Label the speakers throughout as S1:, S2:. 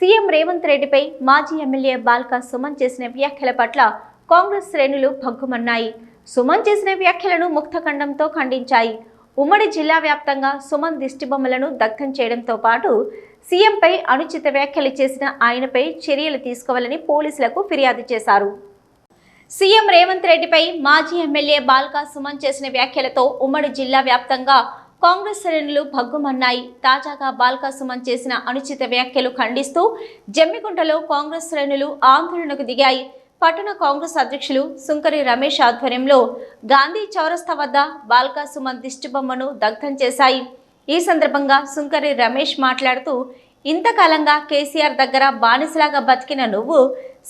S1: CM Revanth రెడ్డిపై మాజీ MLA Balka Suman చేసిన వ్యాఖ్యల పట్ల కాంగ్రెస్ శ్రేణులు భగ్గుమన్నాయి. సుమన్ చేసిన వ్యాఖ్యలను ముక్తఖండంతో ఖండించాయి. ఉమ్మడి జిల్లా వ్యాప్తంగా సుమన్ దిష్టిబొమ్మలను దగ్ధం చేయడంతో పాటు సీఎంపై అనుచిత వ్యాఖ్యలు చేసిన ఆయనపై చర్యలు తీసుకోవాలని పోలీసులకు ఫిర్యాదు చేశారు. సీఎం రేవంత్ రెడ్డిపై మాజీ ఎమ్మెల్యే బాల్కా సుమన్ చేసిన వ్యాఖ్యలతో ఉమ్మడి జిల్లా వ్యాప్తంగా కాంగ్రెస్ శ్రేణులు భగ్గుమన్నాయి. తాజాగా బాల్కా సుమన్ చేసిన అనుచిత వ్యాఖ్యలు ఖండిస్తూ జమ్మికుంటలో కాంగ్రెస్ శ్రేణులు ఆందోళనకు దిగాయి. పట్టణ కాంగ్రెస్ అధ్యక్షులు సుంకరి రమేష్ ఆధ్వర్యంలో గాంధీ చౌరస్తా వద్ద బాల్కా సుమన్ దిష్టిబొమ్మను దగ్ధం చేశాయి. ఈ సందర్భంగా సుంకరి రమేష్ మాట్లాడుతూ ఇంతకాలంగా కేసీఆర్ దగ్గర బానిసలాగా బతికిన నువ్వు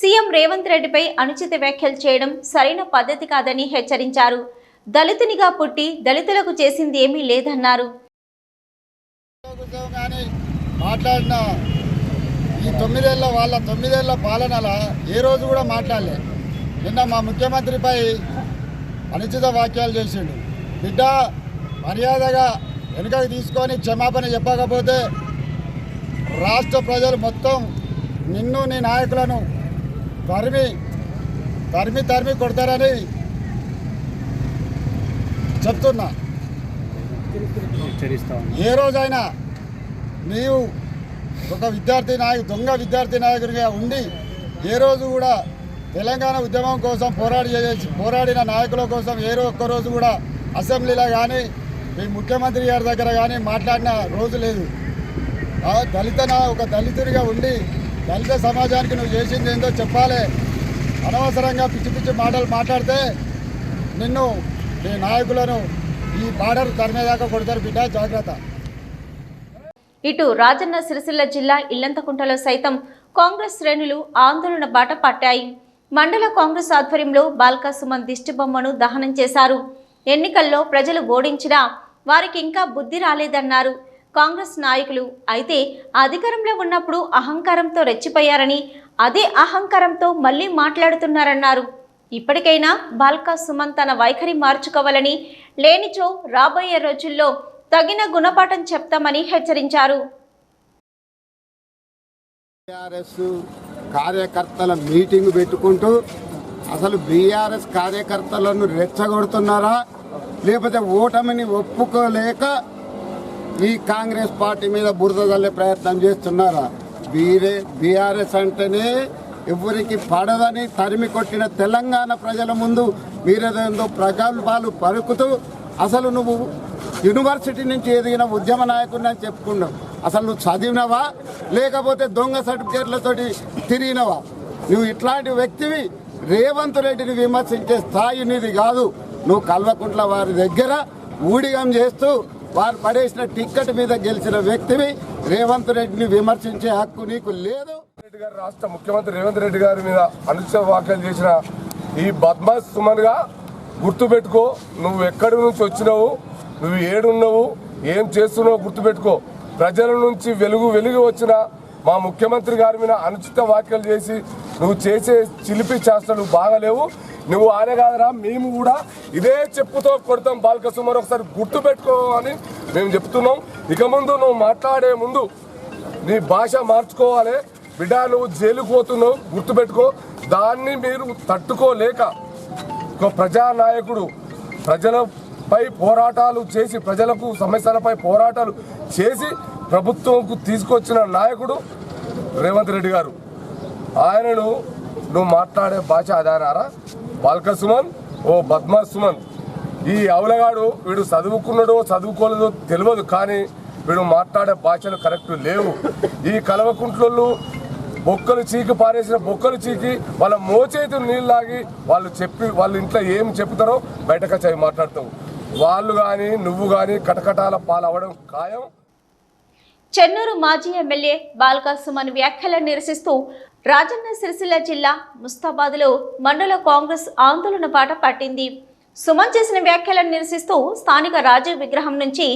S1: సీఎం రేవంత్ రెడ్డిపై అనుచిత వ్యాఖ్యలు చేయడం సరైన పద్ధతి కాదని హెచ్చరించారు. దళితునిగా పుట్టి దళితులకు చేసింది ఏమీ లేదన్నారు.
S2: మాట్లాడిన ఈ తొమ్మిదేళ్ళ వాళ్ళ తొమ్మిదేళ్ళ పాలనల ఏ రోజు కూడా మాట్లాడలే. నిన్న మా ముఖ్యమంత్రిపై అనుచిత వాక్యాలు చేసిండు. బిడ్డ మర్యాదగా వెనుకకు తీసుకొని క్షమాపణ చెప్పకపోతే రాష్ట్ర ప్రజలు మొత్తం నిన్ను నీ నాయకులను తరిమి తరిమి తరిమి కొడతారని చెప్తున్నా. ఏ రోజైనా నీవు ఒక విద్యార్థి నాయకు దొంగ విద్యార్థి నాయకుడిగా ఉండి ఏ రోజు కూడా తెలంగాణ ఉద్యమం కోసం పోరాడి చేసి పోరాడిన నాయకుల కోసం ఏ రో- ఒక్క రోజు కూడా అసెంబ్లీలో కానీ మీ ముఖ్యమంత్రి గారి దగ్గర కానీ మాట్లాడిన రోజు లేదు. ఆ దళిత నా ఒక దళితుడిగా ఉండి దళిత సమాజానికి నువ్వు చేసింది ఏందో చెప్పాలి. అనవసరంగా పిచ్చి పిచ్చి మాటలు మాట్లాడితే నిన్ను మీ నాయకులను ఈ బార్డర్ తరిమేదాకా కొడతారు బిడ్డ జాగ్రత్త.
S1: ఇటు రాజన్న సిరిసిల్ల జిల్లా ఇల్లంతకుంటలో సైతం కాంగ్రెస్ శ్రేణులు ఆందోళన బాట పట్టాయి. మండల కాంగ్రెస్ ఆధ్వర్యంలో బాల్కా సుమన్ దిష్టిబొమ్మను దహనం చేశారు. ఎన్నికల్లో ప్రజలు ఓడించినా వారికి ఇంకా బుద్ధి రాలేదన్నారు. కాంగ్రెస్ నాయకులు అయితే అధికారంలో ఉన్నప్పుడు అహంకారంతో రెచ్చిపోయారని అదే అహంకారంతో మళ్ళీ మాట్లాడుతున్నారన్నారు. ఇప్పటికైనా బాల్కా సుమన్ తన వైఖరి మార్చుకోవాలని లేనిచో రాబోయే రోజుల్లో తగిన గుణపాఠం చెప్తామని హెచ్చరించారు.
S2: కార్యకర్తల మీటింగ్ పెట్టుకుంటూ అసలు బీఆర్ఎస్ కార్యకర్తలను రెచ్చగొడుతున్నారా? లేకపోతే ఓటమిని ఒప్పుకోలేక ఈ కాంగ్రెస్ పార్టీ మీద బురద చల్లే ప్రయత్నం చేస్తున్నారా? బీరే బీఆర్ఎస్ అంటేనే ఎవరికి పడదని తరిమి కొట్టిన తెలంగాణ ప్రజల ముందు మీరేదేందో ప్రగల్భాలు పలుకుతూ అసలు నువ్వు యూనివర్సిటీ నుంచి ఎదిగిన ఉద్యమ నాయకుడిని అని చెప్పుకున్నావు. అసలు నువ్వు చదివినవా? లేకపోతే దొంగ సర్టిఫికేట్లతోటి తిరిగినవా? నువ్వు ఇట్లాంటి వ్యక్తివి రేవంత్ రెడ్డిని విమర్శించే స్థాయి నీది కాదు. నువ్వు కల్వకుంట్ల వారి దగ్గర ఊడిగం చేస్తూ వారు పడేసిన టిక్కెట్ మీద గెలిచిన వ్యక్తివి రేవంత్ రెడ్డిని విమర్శించే హక్కు నీకు లేదు.
S3: రెడ్డి గారు రాష్ట్ర ముఖ్యమంత్రి రేవంత్ రెడ్డి గారి మీద అనుచిత వ్యాఖ్యలు చేసిన ఈ బద్మాస్ సుమన్గా గుర్తుపెట్టుకో నువ్వు ఎక్కడి నుంచి వచ్చినావు నువ్వు ఏడున్నావు ఏం చేస్తున్నావు గుర్తుపెట్టుకో. ప్రజల నుంచి వెలుగు వెలుగు వచ్చిన మా ముఖ్యమంత్రి గారి మీద అనుచిత వ్యాఖ్యలు చేసి నువ్వు చేసే చిలిపి చేష్టలు బాగలేవు. నువ్వు ఆనే కాదరా మేము కూడా ఇదే చెప్పుతో కొడతాం. బాలక ఒకసారి ఒకసారి గుర్తుపెట్టుకో అని మేము చెప్తున్నాం. ఇక ముందు నువ్వు మాట్లాడే ముందు నీ భాష మార్చుకోవాలి. బిడ్డ నువ్వు జైలుకు పోతున్నావు. గుర్తుపెట్టుకో దాన్ని మీరు తట్టుకోలేక ఒక ప్రజానాయకుడు ప్రజలపై పోరాటాలు చేసి ప్రజలకు సమస్యలపై పోరాటాలు చేసి ప్రభుత్వంకు తీసుకొచ్చిన నాయకుడు రేవంత్ రెడ్డి గారు. ఆయనను నువ్వు మాట్లాడే భాష అదానారా బాల్క సుమన్ ఓ బద్మా సుమన్. ఈ అవలగాడు వీడు చదువుకున్నాడో చదువుకోలేదో తెలియదు కానీ వీడు మాట్లాడే భాషలు కరెక్ట్ లేవు. ఈ కలవకుంట్లోళ్ళు బొక్కలు చీకి పారేసిన బొక్కలు చీకి వాళ్ళ మోచేతి నీళ్ళు లాగి వాళ్ళు చెప్పి వాళ్ళ ఇంట్లో ఏం చెప్తారో బయటకు వచ్చి అవి మాట్లాడతావు. వాళ్ళు కానీ నువ్వు కానీ కటకటాల పాలవడం ఖాయం.
S1: చెన్నూరు మాజీ ఎమ్మెల్యే బాల్కా సుమన్ వ్యాఖ్యలను నిరసిస్తూ రాజన్న సిరిసిల్ల జిల్లా ముస్తాబాద్లో మండల కాంగ్రెస్ ఆందోళన బాట పట్టింది. సుమన్ చేసిన వ్యాఖ్యలను నిరసిస్తూ స్థానిక రాజీవ్ విగ్రహం నుంచి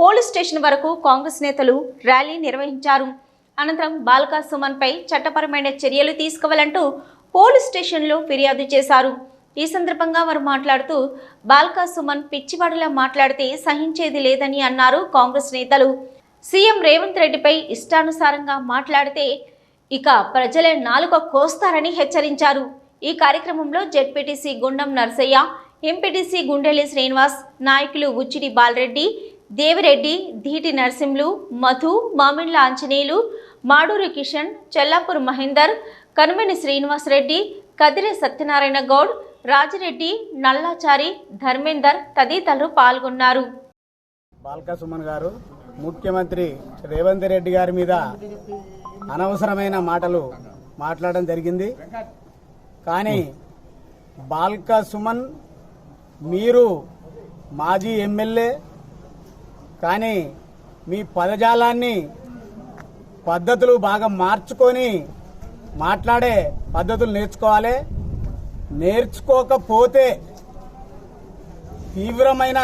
S1: పోలీస్ స్టేషన్ వరకు కాంగ్రెస్ నేతలు ర్యాలీ నిర్వహించారు. అనంతరం బాల్కా సుమన్పై చట్టపరమైన చర్యలు తీసుకోవాలంటూ పోలీస్ స్టేషన్లో ఫిర్యాదు చేశారు. ఈ సందర్భంగా వారు మాట్లాడుతూ బాల్కా సుమన్ పిచ్చివాడిలా మాట్లాడితే సహించేది లేదని అన్నారు కాంగ్రెస్ నేతలు. సీఎం రేవంత్ రెడ్డిపై ఇష్టానుసారంగా మాట్లాడితే ఇక ప్రజలే నాలుక కోస్తారని హెచ్చరించారు. ఈ కార్యక్రమంలో జెడ్పీటీసీ గుండం నర్సయ్య ఎంపీటీసీ గుండెలి శ్రీనివాస్ నాయకులు ఉచ్చిడి బాలరెడ్డి దేవిరెడ్డి ధీటి నరసింహులు మధు మామిండ్ల ఆంజనేయులు మాడూరి కిషన్ చెల్లాపూర్ మహేందర్ కనుమని శ్రీనివాసరెడ్డి కదిరి సత్యనారాయణ గౌడ్ రాజిరెడ్డి నల్లాచారి ధర్మేందర్ తదితరులు పాల్గొన్నారు.
S4: బాల్క సుమన్ గారు ముఖ్యమంత్రి రేవంత్ రెడ్డి గారి మీద అనవసరమైన మాటలు మాట్లాడడం జరిగింది. కానీ బాల్క సుమన్ మీరు మాజీ ఎమ్మెల్యే కానీ మీ పదజాలాన్ని పద్ధతులు బాగా మార్చుకొని మాట్లాడే పద్ధతులు నేర్చుకోవాలి. నేర్చుకోకపోతే తీవ్రమైన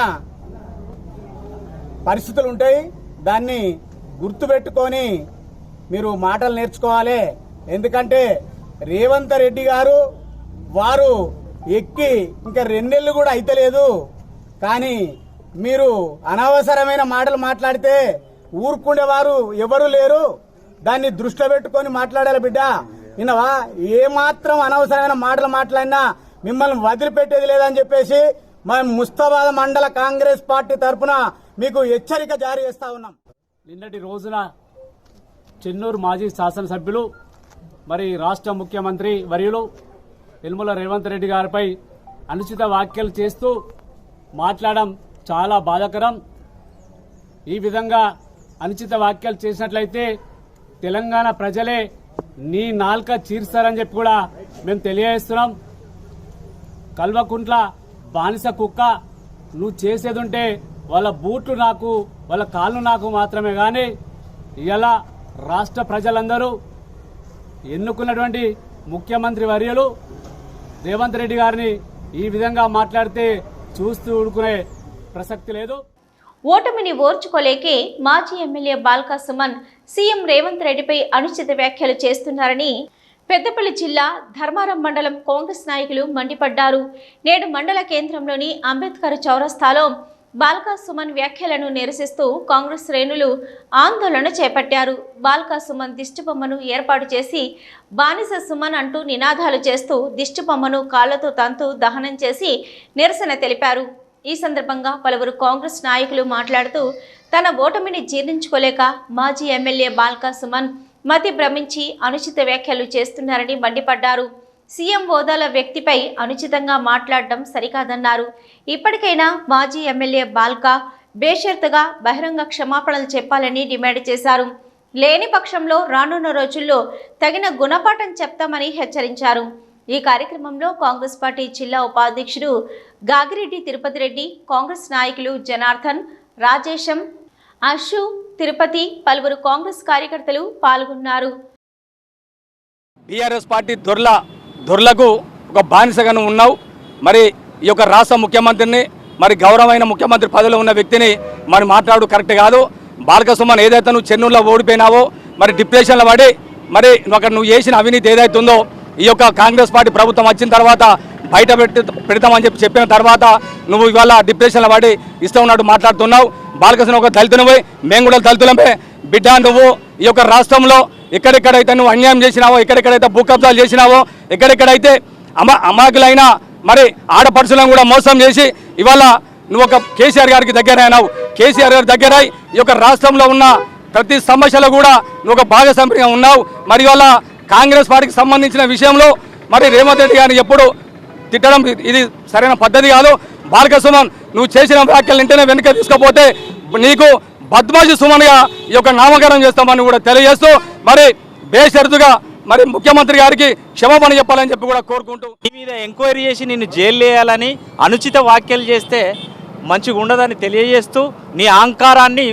S4: పరిస్థితులు ఉంటాయి. దాన్ని గుర్తుపెట్టుకొని మీరు మాటలు నేర్చుకోవాలి. ఎందుకంటే రేవంత్ రెడ్డి గారు వారు ఎక్కి ఇంకా రెండేళ్ళు కూడా అయితలేదు. కానీ మీరు అనవసరమైన మాటలు మాట్లాడితే ఊరుకుండేవారు ఎవరు లేరు. దాన్ని దృష్టిలో పెట్టుకొని మాట్లాడాలి బిడ్డ. విన్నవా? ఏ మాత్రం అనవసరమైన మాటలు మాట్లాడినా మిమ్మల్ని వదిలిపెట్టేది లేదని చెప్పేసి మేము ముస్తాబాద్ మండల కాంగ్రెస్ పార్టీ తరఫున మీకు హెచ్చరిక జారీ చేస్తా ఉన్నాం.
S5: నిన్నటి రోజున చెన్నూరు మాజీ శాసనసభ్యులు మరి రాష్ట్ర ముఖ్యమంత్రి వర్యులు యనుమల రేవంత్ రెడ్డి గారిపై అనుచిత వ్యాఖ్యలు చేస్తూ మాట్లాడడం చాలా బాధాకరం. ఈ విధంగా అనుచిత వ్యాఖ్యలు చేసినట్లయితే తెలంగాణ ప్రజలే నీ నాల్క చీరుస్తారని చెప్పి కూడా మేము తెలియజేస్తున్నాం. కల్వకుంట్ల బానిస కుక్క నువ్వు చేసేది ఉంటే వాళ్ళ బూట్లు నాకు వాళ్ళ కాళ్ళు నాకు మాత్రమే కానీ ఇలా రాష్ట్ర ప్రజలందరూ ఎన్నుకున్నటువంటి ముఖ్యమంత్రి వర్యులు రేవంత్ రెడ్డి గారిని ఈ విధంగా మాట్లాడితే చూస్తూ ఊడుకునే ప్రసక్తి లేదు.
S1: ఓటమిని ఓర్చుకోలేకే మాజీ ఎమ్మెల్యే బాల్కా సుమన్ సీఎం రేవంత్ రెడ్డిపై అనుచిత వ్యాఖ్యలు చేస్తున్నారని పెద్దపల్లి జిల్లా ధర్మారం మండలం కాంగ్రెస్ నాయకులు మండిపడ్డారు. నేడు మండల కేంద్రంలోని అంబేద్కర్ చౌరస్తాలో బాల్కా సుమన్ వ్యాఖ్యలను నిరసిస్తూ కాంగ్రెస్ శ్రేణులు ఆందోళన చేపట్టారు. బాల్కా సుమన్ దిష్టిబొమ్మను ఏర్పాటు చేసి బానిస సుమన్ అంటూ నినాదాలు చేస్తూ దిష్టిబొమ్మను కాళ్ళతో తంతు దహనం చేసి నిరసన తెలిపారు. ఈ సందర్భంగా పలువురు కాంగ్రెస్ నాయకులు మాట్లాడుతూ తన ఓటమిని జీర్ణించుకోలేక మాజీ ఎమ్మెల్యే బాల్కా సుమన్ మతి భ్రమించి అనుచిత వ్యాఖ్యలు చేస్తున్నారని మండిపడ్డారు. సీఎం హోదాల వ్యక్తిపై అనుచితంగా మాట్లాడడం సరికాదన్నారు. ఇప్పటికైనా మాజీ ఎమ్మెల్యే బాల్కా బేషరతుగా బహిరంగ క్షమాపణలు చెప్పాలని డిమాండ్ చేశారు. లేని పక్షంలో రానున్న రోజుల్లో తగిన గుణపాఠం చెప్తామని హెచ్చరించారు. ఈ కార్యక్రమంలో కాంగ్రెస్ పార్టీ జిల్లా ఉపాధ్యక్షుడు గాగిరెడ్డి తిరుపతి రెడ్డి కాంగ్రెస్ నాయకులు జనార్దన్ రాజేశం అశు తిరుపతి పలువురు కాంగ్రెస్ కార్యకర్తలు పాల్గొన్నారు.
S6: బీఆర్ఎస్ పార్టీ దొర్ల దొర్లకు ఒక బానిసగాను ఉన్నావు. మరి ఈ యొక్క రాష్ట్ర ముఖ్యమంత్రిని మరి గౌరవమైన ముఖ్యమంత్రి పదవిలో ఉన్న వ్యక్తిని మరి మాట్లాడు కరెక్ట్ కాదు. బాలకసుమన్ ఏదైతే నువ్వు చెన్నూరులో ఓడిపోయినావో మరి డిప్రెషన్లో పడి మరి నువ్వు అక్కడ నువ్వు చేసిన అవినీతి ఏదైతే ఉందో ఈ యొక్క కాంగ్రెస్ పార్టీ ప్రభుత్వం వచ్చిన తర్వాత బయట పెట్టి పెడతామని చెప్పి చెప్పిన తర్వాత నువ్వు ఇవాళ డిప్రెషన్లో పడి ఇష్టం ఉన్నట్టు మాట్లాడుతున్నావు. బాలకృష్ణ ఒక దళితునివై మేము కూడా దళితులమే. బిడ్డ నువ్వు ఈ యొక్క రాష్ట్రంలో ఎక్కడెక్కడైతే నువ్వు అన్యాయం చేసినావో ఎక్కడెక్కడైతే భూ కబ్జాలు చేసినావో ఎక్కడెక్కడైతే అమా అమాయకులైన మరి ఆడపడుచులను కూడా మోసం చేసి ఇవాళ నువ్వు ఒక కేసీఆర్ గారికి దగ్గర అయినావు కేసీఆర్ గారి దగ్గర అయి ఈ యొక్క రాష్ట్రంలో ఉన్న ప్రతి సమస్యలో కూడా నువ్వు ఒక భాగస్వామిగా ఉన్నావు. మరి ఇవాళ కాంగ్రెస్ పార్టీకి సంబంధించిన విషయంలో మరి రేవంత్ రెడ్డి గారిని ఎప్పుడు తిట్టడం ఇది సరైన పద్ధతి కాదు. బాలక నువ్వు చేసిన వ్యాఖ్యలు వెంటనే వెనుక తీసుకపోతే నీకు బద్మాషి సుమన్గా ఈ యొక్క నామకరణం చేస్తామని కూడా తెలియజేస్తూ మరి బేషరతుగా మరి ముఖ్యమంత్రి గారికి క్షమాపణ చెప్పాలని చెప్పి కూడా కోరుకుంటూ
S7: నీ మీద ఎంక్వైరీ చేసి నిన్ను జైలు వేయాలని అనుచిత వ్యాఖ్యలు చేస్తే మంచిగా ఉండదని తెలియజేస్తూ నీ అహంకారాన్ని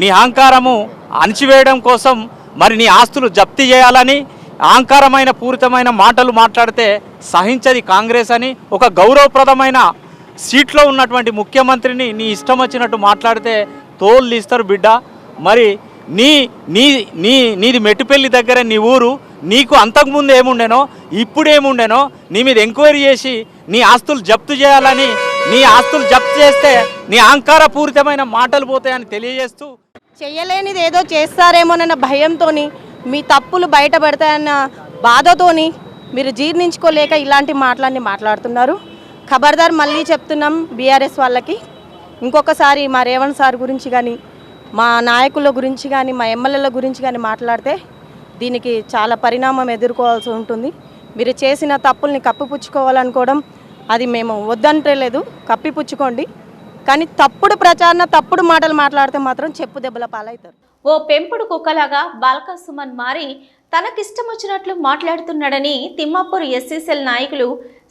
S7: నీ అహంకారము అణిచివేయడం కోసం మరి నీ ఆస్తులు జప్తి చేయాలని అహంకారమైన పూరితమైన మాటలు మాట్లాడితే సహించది కాంగ్రెస్ అని ఒక గౌరవప్రదమైన సీట్లో ఉన్నటువంటి ముఖ్యమంత్రిని నీ ఇష్టం వచ్చినట్టు మాట్లాడితే తోలు తీస్తారు బిడ్డ. మరి నీ నీ నీ నీది మెట్టుపల్లి దగ్గర నీ ఊరు నీకు అంతకుముందు ఏముండెనో ఇప్పుడు ఏముండెనో నీ మీద ఎంక్వైరీ చేసి నీ ఆస్తులు జప్తు చేయాలని నీ ఆస్తులు జప్తు చేస్తే నీ అహంకారపూరితమైన మాటలు పోతాయని తెలియజేస్తూ
S8: చెయ్యలేనిది ఏదో చేస్తారేమోనన్న భయంతో మీ తప్పులు బయటపడతాయన్న బాధతోని మీరు జీర్ణించుకోలేక ఇలాంటి మాటలన్నీ మాట్లాడుతున్నారు. ఖబర్దార్ మళ్ళీ చెప్తున్నాం బీఆర్ఎస్ వాళ్ళకి. ఇంకొకసారి మా రేవంత్ సార్ గురించి కానీ మా నాయకుల గురించి కానీ మా ఎమ్మెల్యేల గురించి కానీ మాట్లాడితే దీనికి చాలా పరిణామం ఎదుర్కోవాల్సి ఉంటుంది. మీరు చేసిన తప్పుల్ని కప్పిపుచ్చుకోవాలనుకోవడం అది మేము వద్దంటలేదు కప్పిపుచ్చుకోండి. కానీ తప్పుడు ప్రచారణ తప్పుడు మాటలు మాట్లాడితే మాత్రం చెప్పు దెబ్బల పాలవుతారు
S1: ఓ పెంపుడు కుక్కలాగా బాల్కా సుమన్ మారి తనకిష్టం వచ్చినట్లు మాట్లాడుతున్నాడని తిమ్మాపూర్ ఎస్సీసెల్ నాయకులు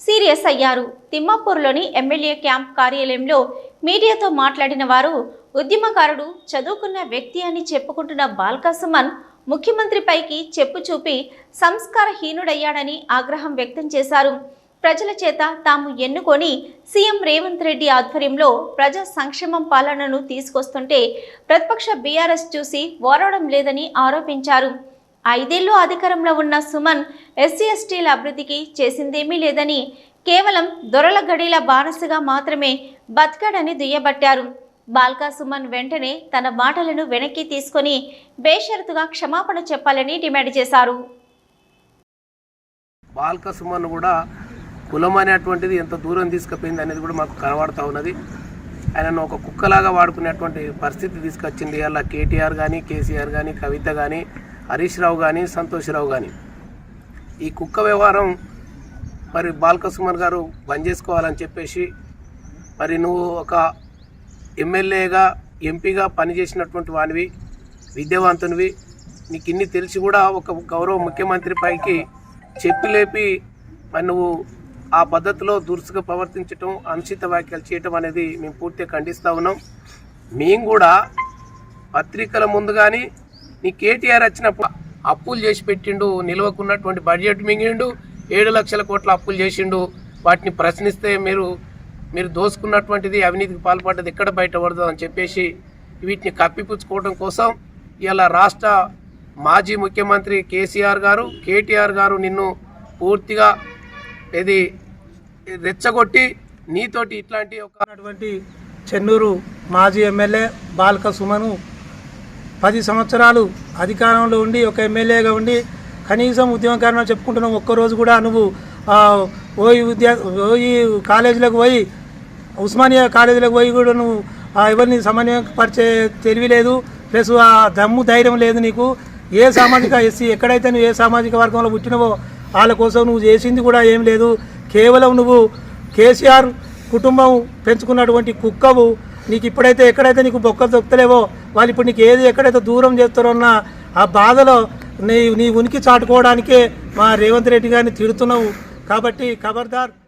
S1: సీరియస్ అయ్యారు. తిమ్మాపూర్లోని ఎమ్మెల్యే క్యాంప్ కార్యాలయంలో మీడియాతో మాట్లాడిన వారు ఉద్యమకారుడు చదువుకున్న వ్యక్తి అని చెప్పుకుంటున్న బాల్కా సుమన్ ముఖ్యమంత్రిపైకి చెప్పు చూపి సంస్కారహీనుడయ్యాడని ఆగ్రహం వ్యక్తం చేశారు. ప్రజల చేత తాము ఎన్నుకొని సీఎం రేవంత్ రెడ్డి ఆధ్వర్యంలో ప్రజా సంక్షేమం పాలనను తీసుకొస్తుంటే ప్రతిపక్ష బీఆర్ఎస్ చూసి ఓరవడం లేదని ఆరోపించారు. ఐదేళ్ళు అధికారంలో ఉన్న సుమన్ ఎస్సీ ఎస్టీల అభివృద్ధికి చేసిందేమీ లేదని కేవలం దొరల గడిల బానసగా మాత్రమే బతకాడని దుయ్యబట్టారు. బాల్కా సుమన్ వెంటనే తన మాటలను వెనక్కి తీసుకొని బేషరతుగా క్షమాపణ చెప్పాలని డిమాండ్ చేశారు.
S9: బాల్కా సుమన్ కూడా కులం అనేటువంటిది ఎంత దూరం తీసుకుపోయింది అనేది కూడా మాకు కనబడతా ఉన్నది. ఆయనను ఒక కుక్కలాగా వాడుకునేటువంటి పరిస్థితి తీసుకొచ్చింది. అలా కేటీఆర్ కానీ కేసీఆర్ కానీ కవిత కానీ హరీష్ రావు కానీ సంతోష్ రావు కానీ ఈ కుక్క వ్యవహారం మరి బాలకృష్ణ గారు బంద్ చేసుకోవాలని చెప్పేసి మరి నువ్వు ఒక ఎమ్మెల్యేగా ఎంపీగా పనిచేసినటువంటి వానివి విద్యావంతునివి. నీకు ఇన్ని తెలిసి కూడా ఒక గౌరవ ముఖ్యమంత్రి పైకి చెప్పిలేపి మరి నువ్వు ఆ పద్ధతిలో దురుసుగా ప్రవర్తించటం అనుచిత వ్యాఖ్యలు చేయటం అనేది మేము పూర్తిగా ఖండిస్తూ ఉన్నాం. మేము కూడా పత్రికల ముందు కానీ నీ కేటీఆర్ వచ్చినప్పుడు అప్పులు చేసి పెట్టిండు నిల్వకున్నటువంటి బడ్జెట్ మింగిండు ఏడు లక్షల కోట్ల అప్పులు చేసిండు. వాటిని ప్రశ్నిస్తే మీరు మీరు దోసుకున్నటువంటిది అవినీతికి పాల్పడ్డది ఎక్కడ బయటపడదు అని చెప్పేసి వీటిని కప్పిపుచ్చుకోవడం కోసం ఇలా రాష్ట్ర మాజీ ముఖ్యమంత్రి కేసీఆర్ గారు కేటీఆర్ గారు నిన్ను పూర్తిగా ఇది రెచ్చగొట్టి నీతోటి ఇట్లాంటి ఒక
S10: చెన్నూరు మాజీ ఎమ్మెల్యే బాల్క సుమను పది సంవత్సరాలు అధికారంలో ఉండి ఒక ఎమ్మెల్యేగా ఉండి కనీసం ఉద్యమకారణం చెప్పుకుంటున్నాం ఒక్కరోజు కూడా నువ్వు ఓయి ఉద్యా ఓయి కాలేజీలకు పోయి ఉస్మానియా కాలేజీలకు పోయి కూడా నువ్వు ఎవరిని సమన్వయపరిచే తెలివి లేదు. ప్లస్ ఆ దమ్ము ధైర్యం లేదు నీకు. ఏ సామాజిక ఎస్సీ ఎక్కడైతే నువ్వు ఏ సామాజిక వర్గంలో పుట్టినవో వాళ్ళ కోసం నువ్వు చేసింది కూడా ఏం లేదు. కేవలం నువ్వు కేసీఆర్ కుటుంబం పెంచుకున్నటువంటి కుక్కవు నీకు ఇప్పుడైతే ఎక్కడైతే నీకు బొక్కలు దొక్కలేవో వాళ్ళు ఇప్పుడు నీకు ఏది ఎక్కడైతే దూరం చేస్తారన్నా ఆ బాధలో నీ నీ ఉనికి చాటుకోవడానికే మా రేవంత్ రెడ్డి గారిని తిడుతున్నావు. కాబట్టి ఖబర్దార్.